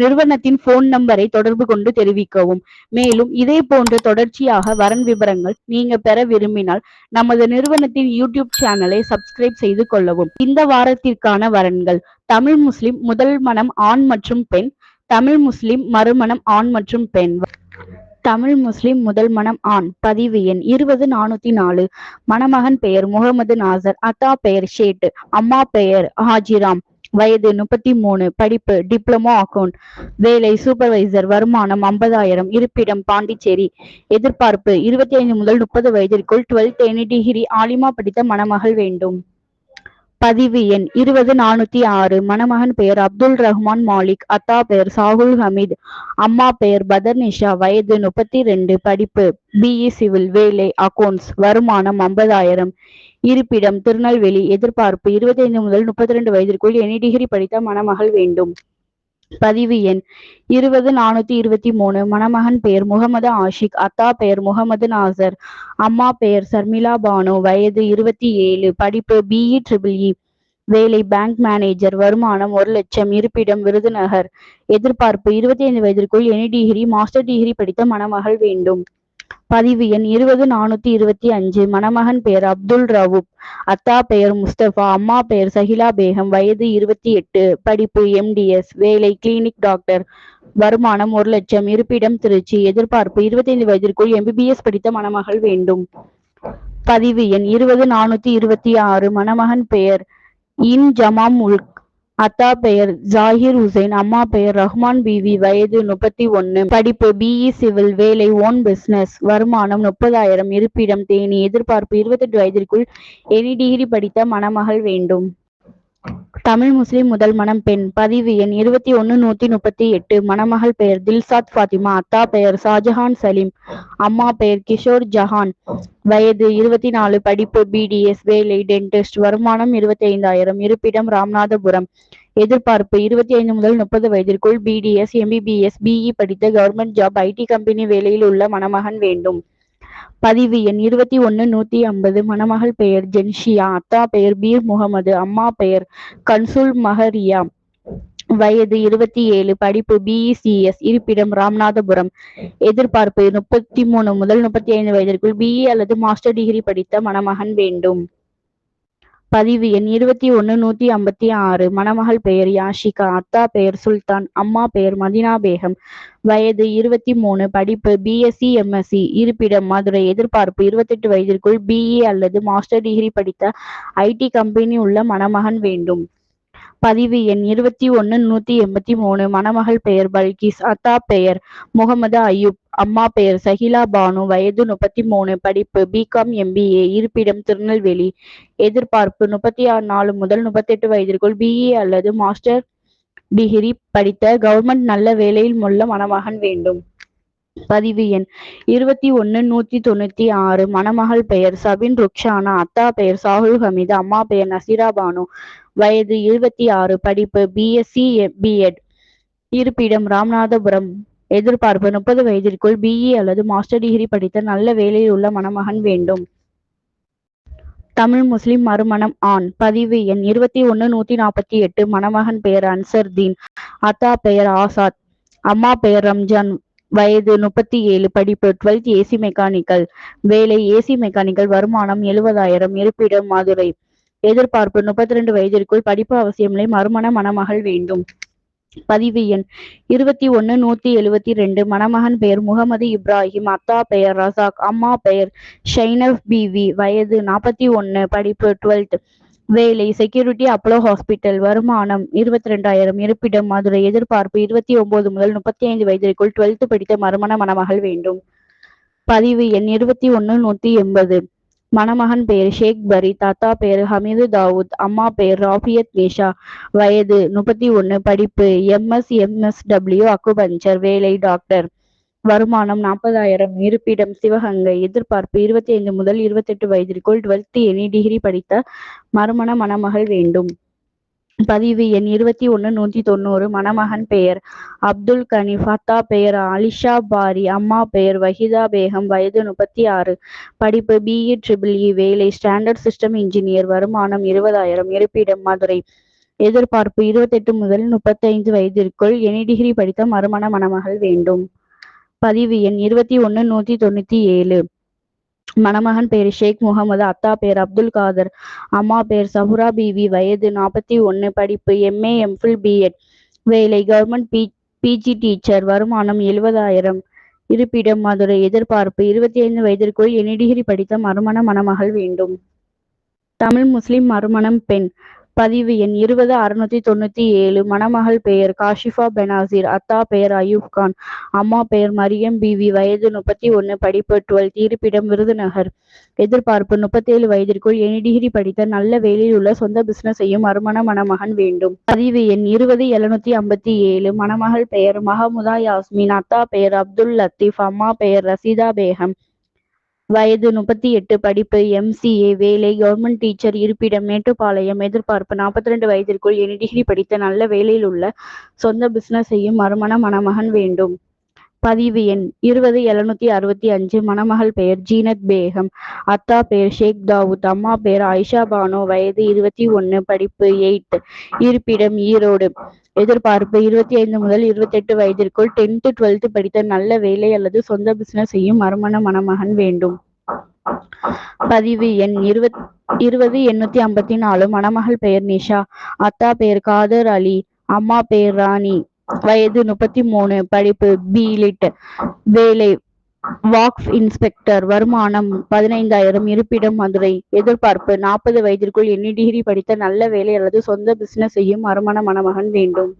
நிறுவனத்தின் போன் நம்பரை தொடர்பு கொண்டு தெரிவிக்கவும். மேலும் இதே போன்ற தொடர்ச்சியாக வரன் விவரங்கள் நீங்க பெற விரும்பினால் நமது நிறுவனத்தின் யூடியூப் சேனலை சப்ஸ்கிரைப் செய்து கொள்ளவும். இந்த வாரத்திற்கான வரன்கள் தமிழ் முஸ்லிம் முதல் மனம் ஆண் மற்றும் பெண் தமிழ் முஸ்லிம் மறுமணம் ஆண் மற்றும் பெண். தமிழ் முஸ்லிம் முதல் மனம் ஆண் பதிவு எண் இருபது நானூத்தி நாலு. மணமகன் பெயர் முகமது நாசர் அத்தா பெயர் ஷேட் அம்மா பெயர் ஹாஜிராம். வயது முப்பத்தி மூணு படிப்பு டிப்ளமோ அக்கவுண்ட் வேலை சூப்பர்வைசர் வருமானம் ஐம்பதாயிரம் இருப்பிடம் பாண்டிச்சேரி. எதிர்பார்ப்பு இருபத்தி ஐந்து முதல் முப்பது வயதிற்குள் டுவெல்த் எனி டிகிரி ஆலிமா படித்த மணமகள் வேண்டும். பதிவு எண் இருபது நானூத்தி ஆறு. மணமகன் பெயர் அப்துல் ரஹ்மான் மாலிக் அத்தா பெயர் சாகுல் ஹமீத் அம்மா பெயர் பதர் நிஷா வயது முப்பத்தி ரெண்டு படிப்பு பிஇ சிவில் வேலை அக்கௌண்ட்ஸ் வருமானம் ஐம்பதாயிரம். இருப்பிடம் திருநெல்வேலி எதிர்பார்ப்பு இருபத்தி ஐந்து முதல் முப்பத்தி ரெண்டு வயதிற்குள் எனி டிகிரி படித்த மணமகள் வேண்டும். பதிவு எண் இருபது நானூத்தி இருபத்தி மூணு. மணமகன் பெயர் முகமது ஆஷிக். அத்தா பெயர் முகமது நாசர். அம்மா பெயர் சர்மிளா பானு. வயது இருபத்தி ஏழு. படிப்பு பிஇ ட்ரிபிள் இ வேலை பேங்க் மேனேஜர் வருமானம் ஒரு லட்சம். இருப்பிடம் விருதுநகர். எதிர்பார்ப்பு இருபத்தி ஐந்து வயதிற்குள் எனி டிகிரி மாஸ்டர் டிகிரி படித்த மணமகள் வேண்டும். பதிவு எண் இருபது நானூத்தி இருபத்தி அஞ்சு. மணமகன் பெயர் அப்துல் ரவுப். அத்தா பெயர் முஸ்தபா. அம்மா பெயர் சஹிலா பேகம். வயது இருபத்தி எட்டு. படிப்பு எம்டிஎஸ் வேலை கிளினிக் டாக்டர். வருமானம் ஒரு லட்சம். இருப்பிடம் திருச்சி. எதிர்பார்ப்பு இருபத்தைந்து வயதிற்குள் எம்பிபிஎஸ் படித்த மணமகள் வேண்டும். பதிவு எண் இருபது நானூத்தி இருபத்தி ஆறு. மணமகன் பெயர் இன் ஜமாம் உல்க் அத்தா பெயர் ஜாகிர் ஹுசைன் அம்மா பெயர் ரஹ்மான் பிவி வயது முப்பத்தி ஒன்னு. படிப்பு பிஇ சிவில் வேலை ஓன் பிசினஸ் வருமானம் முப்பதாயிரம். இருப்பிடம் தேனி. எதிர்பார்ப்பு இருபத்தெட்டு வயதிற்குள் எனி டிகிரி படித்த மணமகள் வேண்டும். தமிழ் முஸ்லிம் முதல் மணம் பெண். பதிவு எண் இருபத்தி ஒன்னு நூத்தி முப்பத்தி எட்டு. மணமகள் பெயர் தில்சாத் ஃபாத்திமா. அத்தா பெயர் ஷாஜஹான் சலீம். அம்மா பெயர் கிஷோர் ஜஹான். வயது இருபத்தி நாலு. படிப்பு பிடிஎஸ் வேலை டென்டிஸ்ட் வருமானம் இருபத்தி ஐந்தாயிரம். இருப்பிடம் ராமநாதபுரம். எதிர்பார்ப்பு இருபத்தி ஐந்து முதல் முப்பது வயதிற்குள் பிடிஎஸ் எம்பிபிஎஸ் பிஇ படித்த கவர்மெண்ட் ஜாப் ஐடி கம்பெனி வேலையில் உள்ள மணமகன் வேண்டும். பதிவு எண் இருபத்தி ஒன்னு நூத்தி ஐம்பது. மணமகள் பெயர் ஜென்ஷியா. அத்தா பெயர் பீர் முகமது. அம்மா பெயர் கன்சுல் மஹரியா. வயது இருபத்தி ஏழு. படிப்பு பிஇசிஎஸ் இருப்பிடம் ராமநாதபுரம். எதிர்பார்ப்பு முப்பத்தி மூணு முதல் முப்பத்தி ஐந்து வயதிற்குள் பிஇ அல்லது மாஸ்டர் டிகிரி படித்த மணமகன் வேண்டும். பதிவு எண் இருபத்தி ஒன்று நூத்தி ஐம்பத்தி ஆறு. மணமகள் பெயர் யாஷிகா அத்தா பெயர் சுல்தான் அம்மா பெயர் மதினா பேகம். வயது இருபத்தி மூணு. படிப்பு பிஎஸ்சி எம்எஸ்சி இருப்பிடம் மதுரை. எதிர்பார்ப்பு இருபத்தெட்டு வயதிற்குள் பிஇ அல்லது மாஸ்டர் டிகிரி படித்த ஐடி கம்பெனி உள்ள மணமகன் வேண்டும். பதிவு எண் இருபத்தி ஒன்னு நூத்தி எண்பத்தி மூணு. மணமகள் பெயர் பல்கிஸ். அத்தா பெயர் முகமது அயூப் அம்மா பெயர் சஹிலா பானு. வயது முப்பத்தி மூணு. படிப்பு பிகாம் எம்பிஏ இருப்பிடம் திருநெல்வேலி. எதிர்பார்ப்பு முப்பத்தி ஆறு நாலு முதல் முப்பத்தெட்டு வயதிற்குள் பிஇ அல்லது மாஸ்டர் டிகிரி படித்த கவர்மெண்ட் நல்ல வேலையில் உள்ள மணமகன் வேண்டும். பதிவு எண் இருபத்தி ஒன்னு நூத்தி தொண்ணூத்தி ஆறு. மணமகள் பெயர் சபின் ருக்ஷானா. அத்தா பெயர் சாகுல் ஹமீது. அம்மா பெயர் நசீரா பானு. வயது இருபத்தி ஆறு. படிப்பு பிஎஸ்சி பிஎட் இருப்பிடம் ராமநாதபுரம். எதிர்பார்ப்பு முப்பது வயதிற்குள் பிஇ அல்லது மாஸ்டர் டிகிரி படித்த நல்ல வேலையில் உள்ள மணமகன் வேண்டும். தமிழ் முஸ்லிம் மறுமணம் ஆண். பதிவு எண் இருபத்தி ஒன்னு நூத்தி நாற்பத்தி எட்டு. மணமகன் பெயர் அன்சர் தீன். அத்தா பெயர் ஆசாத். அம்மா பெயர் ரம்ஜான். வயது முப்பத்தி ஏழு படிப்பு டுவெல்த் ஏசி மெக்கானிக்கல் வேலை ஏசி மெக்கானிக்கல் வருமானம் எழுபதாயிரம் இருப்பிடம் மதுரை. எதிர்பார்ப்பு முப்பத்தி ரெண்டு வயதிற்குள் படிப்பு அவசியமில்லை மறுமண மணமகள் வேண்டும். பதிவு எண் இருபத்தி ஒன்னு நூத்தி எழுவத்தி ரெண்டு மணமகன் பெயர் முகமது இப்ராஹிம் அத்தா பெயர் ரசாக் அம்மா பெயர் ஷைனப் பிவி வயது நாற்பத்தி ஒன்னு படிப்பு டுவெல்த் வேலை செக்யூரிட்டி அப்போலோ ஹாஸ்பிட்டல் வருமானம் இருபத்தி ரெண்டாயிரம் இருப்பிடம் மதுரை எதிர்பார்ப்பு இருபத்தி ஒன்பது முதல் முப்பத்தி ஐந்து வயதிற்குள் டுவெல்த் படித்த மறுமண மணமகள் வேண்டும். பதிவு எண் இருபத்தி ஒன்று நூத்தி எண்பது மணமகன் பெயர் ஷேக் பரி தாத்தா பெயர் ஹமீது தாவூத் அம்மா பெயர் ராஃபியத் மேஷா. வயது முப்பத்தி ஒன்னு படிப்பு எம்எஸ் எம்எஸ்டபிள்யூ அக்குபஞ்சர் வேலை டாக்டர் வருமானம் நாற்பதாயிரம் இருப்பிடம் சிவகங்கை எதிர்பார்ப்பு இருபத்தி ஐந்து முதல் இருபத்தெட்டு வயதிற்குள் டுவெல்த் எனி டிகிரி படித்த மறுமண மணமகள் வேண்டும். பதிவு எண் இருபத்தி ஒன்று நூற்றி தொண்ணூறு மணமகன் பெயர் அப்துல் கனி ஃபத்தா பெயர் அலிஷா பாரி அம்மா பெயர் வஹிதா பேகம் வயது முப்பத்தி ஆறு. படிப்பு பிஇ ட்ரிபிள் இ வேலை ஸ்டாண்டர்ட் சிஸ்டம் இன்ஜினியர் வருமானம் இருபதாயிரம் இருப்பிடம் மதுரை. எதிர்பார்ப்பு இருபத்தெட்டு முதல் முப்பத்தைந்து வயதிற்குள் எனி டிகிரி படித்த மறுமண மணமகள் வேண்டும். பதிவு எண் இருபத்தி ஒன்னு நூத்தி தொண்ணூத்தி ஏழு. மணமகன் பெயர் ஷேக் முகமது அத்தா பேர் அப்துல் காதர் அம்மா பெயர் சஹுரா பிவி வயது நாற்பத்தி ஒன்னு படிப்பு எம்ஏ எம்ஃபில் பிஎட் வேலை கவர்மெண்ட் பி பிஜி டீச்சர் வருமானம் எழுபதாயிரம் இருப்பிடம் மதுரை எதிர்பார்ப்பு இருபத்தி ஐந்து வயதிற்குள் எனி டிகிரி படித்த மறுமண மணமகள் வேண்டும். தமிழ் முஸ்லிம் மறுமணம் பெண். பதிவு எண் இருபது அறுநூத்தி தொண்ணூத்தி ஏழு. மணமகள் பெயர் காஷிஃபா பெனாசிர் அத்தா பெயர் அயூப் கான். அம்மா பெயர் மரியம் பிவி வயது முப்பத்தி ஒன்னு. படிப்பு டுவெல்த். இருப்பிடம் விருதுநகர். எதிர்பார்ப்பு முப்பத்தேழு வயதிற்குள் எனி டிகிரி படித்த நல்ல வேலையில் உள்ள சொந்த பிசினஸ் செய்யும் மறுமண மணமகன் வேண்டும். பதிவு எண் இருபது எழுநூத்தி ஐம்பத்தி ஏழு. மணமகள் பெயர் மஹமுதா யாஸ்மின். அத்தா பெயர் அப்துல் லத்தீப். அம்மா பெயர் ரசீதா பேகம். வயது முப்பத்தி எட்டு படிப்பு எம்சிஏ வேலை கவர்மெண்ட் டீச்சர் இருப்பிடம் மேட்டுப்பாளையம் எதிர்பார்ப்பு. நாற்பத்தி ரெண்டு வயதிற்குள் எனி டிகிரி படித்த நல்ல வேலையில் உள்ள சொந்த பிசினஸ் செய்யும் மறுமண மணமகன் வேண்டும். பதிவு எண் இருபது எழுநூத்தி அறுபத்தி அஞ்சு. மணமகள் பெயர் ஜீனத் பேகம். அத்தா பெயர் ஷேக் தாவூத். அம்மா பெயர் ஆயிஷா பானோ. வயது இருபத்தி ஒன்னு. படிப்பு எயிட் இருப்பிடம் ஈரோடு. எதிர்பார்ப்பு இருபத்தி ஐந்து முதல் இருபத்தெட்டு வயதிற்குள் டென்த்து டுவெல்த்து படித்த நல்ல வேலை அல்லது சொந்த பிசினஸ் செய்யும் மறுமண மணமகன் வேண்டும். பதிவு எண் இருபத் இருபது எண்ணூத்தி ஐம்பத்தி நாலு. மணமகள் பெயர் நிஷா. அத்தா பெயர் காதர் அலி. அம்மா பெயர் ராணி. வயது முப்பத்தி மூணு படிப்பு பிலிட் வேலை வாக்ஸ் இன்ஸ்பெக்டர் வருமானம் பதினைந்தாயிரம் இருப்பிடம் மதுரை. எதிர்பார்ப்பு நாற்பது வயதிற்குள் எண்ணி டிகிரி படித்த நல்ல வேலை அல்லது சொந்த பிசினஸ் செய்யும் மறுமண மணமகன் வேண்டும்.